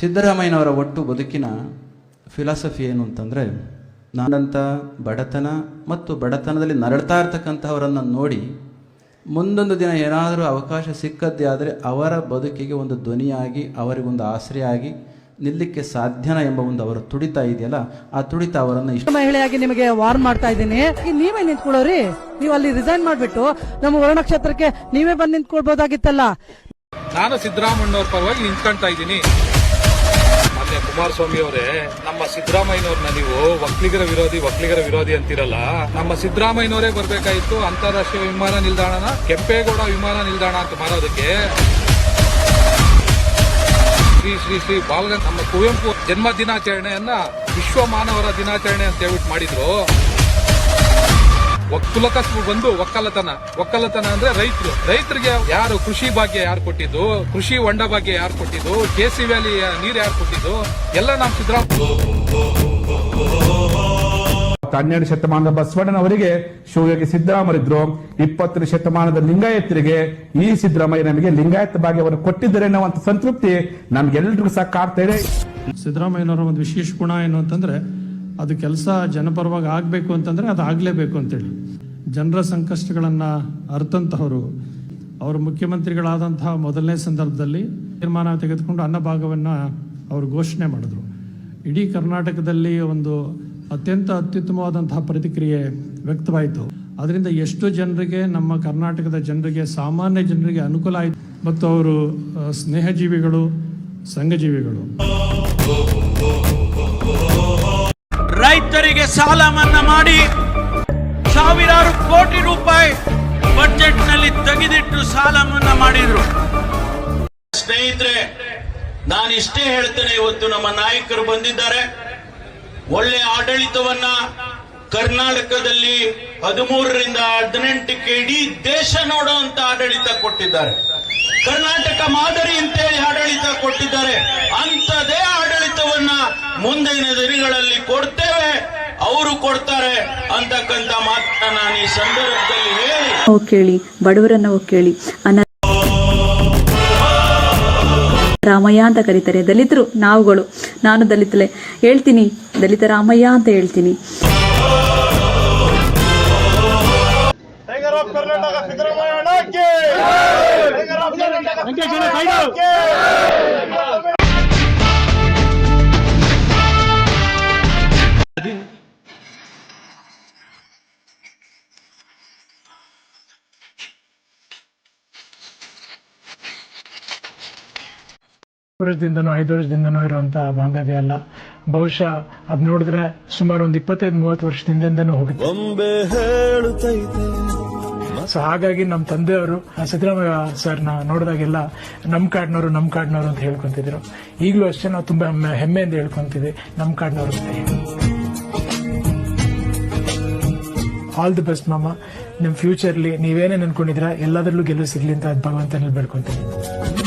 ಸಿದ್ದರಾಮಯ್ಯನವರ ಒಟ್ಟು ಬದುಕಿನ ಫಿಲಾಸಫಿ ಏನು ಅಂತಂದರೆ ನಾನಂತ ಬಡತನ ಮತ್ತು ಬಡತನದಲ್ಲಿ ನರಳ್ತಾ ಇರ್ತಕ್ಕಂಥವರನ್ನು ನೋಡಿ ಮುಂದೊಂದು ದಿನ ಏನಾದರೂ ಅವಕಾಶ ಸಿಕ್ಕದ್ದೇ ಆದರೆ ಅವರ ಬದುಕಿಗೆ ಒಂದು ಧ್ವನಿಯಾಗಿ ಅವರಿಗೊಂದು ಆಸರೆಯಾಗಿ ನಿಲ್ಲಕ್ಕೆ ಸಾಧ್ಯನ ಎಂಬ ಒಂದು ಅವರ ತುಡಿತ ಇದೆಯಲ್ಲ ಆ ತುಡಿತ ಅವರನ್ನು ಇಷ್ಟ ಮಹಿಳೆಯಾಗಿ ನಿಮಗೆ ವಾರ್ನ್ ಮಾಡ್ತಾ ಇದ್ದೀನಿ. ನೀವೇ ನಿಂತ್ಕೊಳ್ಳೋರಿ. ನೀವು ಅಲ್ಲಿ ರಿಸೈನ್ ಮಾಡಿಬಿಟ್ಟು ನಮ್ಮ ವರ್ಣಕ್ಷೇತ್ರಕ್ಕೆ ನೀವೇ ಬಂದು ನಿಂತ್ಕೊಳ್ಬೋದಾಗಿತ್ತಲ್ಲ. ನಾನು ಸಿದ್ದರಾಮಣ್ಣವ್ರ ಪರವಾಗಿ ನಿಂತ್ಕೊಳ್ತಾ ಇದ್ದೀನಿ. ಕುಮಾರಸ್ವಾಮಿ ಅವರೇ ನಮ್ಮ ಸಿದ್ದರಾಮಯ್ಯನವ್ರನ್ನ ನೀವು ಒಕ್ಕಲಿಗರ ವಿರೋಧಿ ಒಕ್ಕಲಿಗರ ವಿರೋಧಿ ಅಂತಿರಲ್ಲ, ನಮ್ಮ ಸಿದ್ದರಾಮಯ್ಯನವರೇ ಬರ್ಬೇಕಾಗಿತ್ತು ಅಂತಾರಾಷ್ಟ್ರೀಯ ವಿಮಾನ ನಿಲ್ದಾಣನ, ಕೆಂಪೇಗೌಡ ವಿಮಾನ ನಿಲ್ದಾಣ ಅಂತ ಮಾರೋದಕ್ಕೆ ಶ್ರೀ ಶ್ರೀ ಶ್ರೀ ಬಾಲಗಂಗ ನಮ್ಮ ಕುವೆಂಪು ಜನ್ಮ ದಿನಾಚರಣೆಯನ್ನ ವಿಶ್ವ ಮಾನವರ ದಿನಾಚರಣೆ ಅಂತ ಹೇಳ್ಬಿಟ್ಟು ಮಾಡಿದ್ರು. ಒಕ್ಕಲಕ ಬಂದು ಒಕ್ಕಲತನ. ಒಕ್ಕಲತನ ಅಂದ್ರೆ ರೈತರು. ರೈತರಿಗೆ ಯಾರು ಕೃಷಿ ಭಾಗ್ಯ ಯಾರು ಕೊಟ್ಟಿದ್ದು? ಕೃಷಿ ಹೊಂಡ ಭಾಗ್ಯ ಯಾರು ಕೊಟ್ಟಿದ್ದು? ಕೆಸಿ ವ್ಯಾಲಿ ನೀರು ಯಾರು ಕೊಟ್ಟಿದ್ದು? ಎಲ್ಲ ನಾವು ಸಿದ್ದರಾಮಯ್ಯ ಹನ್ನೆರಡು ಶತಮಾನದ ಬಸವಣ್ಣನವರಿಗೆ ಶಿವಯೋಗಿ ಸಿದ್ದರಾಮರಿದ್ರು. ಇಪ್ಪತ್ತನೇ ಶತಮಾನದ ಲಿಂಗಾಯತರಿಗೆ ಈ ಸಿದ್ದರಾಮಯ್ಯ ನಮಗೆ ಲಿಂಗಾಯತ ಭಾಗ್ಯವನ್ನು ಕೊಟ್ಟಿದ್ದಾರೆ ಅನ್ನುವಂತ ಸಂತೃಪ್ತಿ ನಮ್ಗೆಲ್ರಿಗೂ ಸಹ ಕಾಡ್ತಾ ಇದೆ. ಸಿದ್ದರಾಮಯ್ಯನವರ ಒಂದು ವಿಶೇಷ ಗುಣ ಏನು ಅಂತಂದ್ರೆ ಅದು ಕೆಲಸ ಜನಪರವಾಗಿ ಆಗಬೇಕು ಅಂತಂದರೆ ಅದು ಆಗಲೇಬೇಕು ಅಂತೇಳಿ. ಜನರ ಸಂಕಷ್ಟಗಳನ್ನು ಅರ್ಥಂತಹವರು ಅವರು ಮುಖ್ಯಮಂತ್ರಿಗಳಾದಂತಹ ಮೊದಲನೇ ಸಂದರ್ಭದಲ್ಲಿ ತೀರ್ಮಾನ ತೆಗೆದುಕೊಂಡು ಅನ್ನಭಾಗವನ್ನು ಅವರು ಘೋಷಣೆ ಮಾಡಿದ್ರು. ಇಡೀ ಕರ್ನಾಟಕದಲ್ಲಿ ಒಂದು ಅತ್ಯಂತ ಅತ್ಯುತ್ತಮವಾದಂತಹ ಪ್ರತಿಕ್ರಿಯೆ ವ್ಯಕ್ತವಾಯಿತು. ಅದರಿಂದ ಎಷ್ಟು ಜನರಿಗೆ, ನಮ್ಮ ಕರ್ನಾಟಕದ ಜನರಿಗೆ, ಸಾಮಾನ್ಯ ಜನರಿಗೆ ಅನುಕೂಲ ಆಯಿತು. ಮತ್ತು ಅವರು ಸ್ನೇಹಜೀವಿಗಳು, ಸಂಘಜೀವಿಗಳು. ರೈತರಿಗೆ ಸಾಲ ಮನ್ನಾ ಮಾಡಿ ಸಾವಿರಾರು ಕೋಟಿ ರೂಪಾಯಿ ಬಜೆಟ್ನಲ್ಲಿ ತೆಗೆದಿಟ್ಟು ಸಾಲ ಮನ್ನಾ ಮಾಡಿದ್ರು. ಸ್ನೇಹಿತರೆ, ನಾನು ಇಷ್ಟೇ ಹೇಳ್ತೇನೆ ಇವತ್ತು ನಮ್ಮ ನಾಯಕರು ಬಂದಿದ್ದಾರೆ. ಒಳ್ಳೆ ಆಡಳಿತವನ್ನ ಕರ್ನಾಟಕದಲ್ಲಿ ಹದಿಮೂರರಿಂದ ಹದಿನೆಂಟಕ್ಕೆ ಇಡೀ ದೇಶ ನೋಡುವಂತ ಆಡಳಿತ ಕೊಟ್ಟಿದ್ದಾರೆ. ಕರ್ನಾಟಕ ಮಾದರಿ ಅಂತೇಳಿ ಆಡಳಿತ ಕೊಟ್ಟಿದ್ದಾರೆ. ಅಂತದೇ ಆಡಳಿತವನ್ನ ಮುಂದಿನ ದಿನಗಳಲ್ಲಿ ಕೊಡ್ತೇವೆ ಅವರು ಕೊಡ್ತಾರೆ ಅಂತಕ್ಕಂಥ ಮಾತನ್ನ ನಾನು ಈ ಸಂದರ್ಭದಲ್ಲಿ ಹೇಳಿ. ನಾವು ಕೇಳಿ ಬಡವರನ್ನ ನಾವು ಕೇಳಿ. ಅನ ರಾಮಯ್ಯ ಅಂತ ಕರೀತಾರೆ. ದಲಿತರು ನಾವುಗಳು. ನಾನು ದಲಿತಲೆ ಹೇಳ್ತೀನಿ ದಲಿತ ರಾಮಯ್ಯ ಅಂತ ಹೇಳ್ತೀನಿ. ವರ್ಷದಿಂದನೋ ಐದು ವರ್ಷದಿಂದನೂ ಇರುವಂತಹ ಬಾಂಧವ್ಯ ಅಲ್ಲ. ಬಹುಶಃ ಅದ್ ನೋಡಿದ್ರೆ ಸುಮಾರು ಒಂದು ಇಪ್ಪತ್ತೈದು ಮೂವತ್ತು ವರ್ಷದಿಂದನೂ ಹೋಗುತ್ತೆ. ಸೊ ಹಾಗಾಗಿ ನಮ್ಮ ತಂದೆಯವರು ಸಿದ್ದರಾಮಯ್ಯ ಸರ್ನ ನೋಡಿದಾಗೆಲ್ಲ ನಮ್ಮ ಕಾಡ್ನವರು ನಮ್ಮ ಕಾಡ್ನವರು ಅಂತ ಹೇಳ್ಕೊಂತಿದ್ರು. ಈಗಲೂ ಅಷ್ಟೇ ನಾವು ತುಂಬಾ ಹೆಮ್ಮೆ- ಹೆಮ್ಮೆಯಿಂದ ಹೇಳ್ಕೊಂತೀವಿ ನಮ್ಮ ಕಾಡ್ನವರು ಆಲ್ ದಿ ಬೆಸ್ಟ್ ಮಾಮ. ನಿಮ್ಮ ಫ್ಯೂಚರ್ಲಿ ನೀವೇನೇನ್ ಅನ್ಕೊಂಡಿದ್ರ ಎಲ್ಲದರಲ್ಲೂ ಗೆಲುವು ಸಿಗ್ಲಿ ಅಂತ ಭಗವಂತನಲ್ಲಿ ಬೇಡ್ಕೊಂತೀನಿ.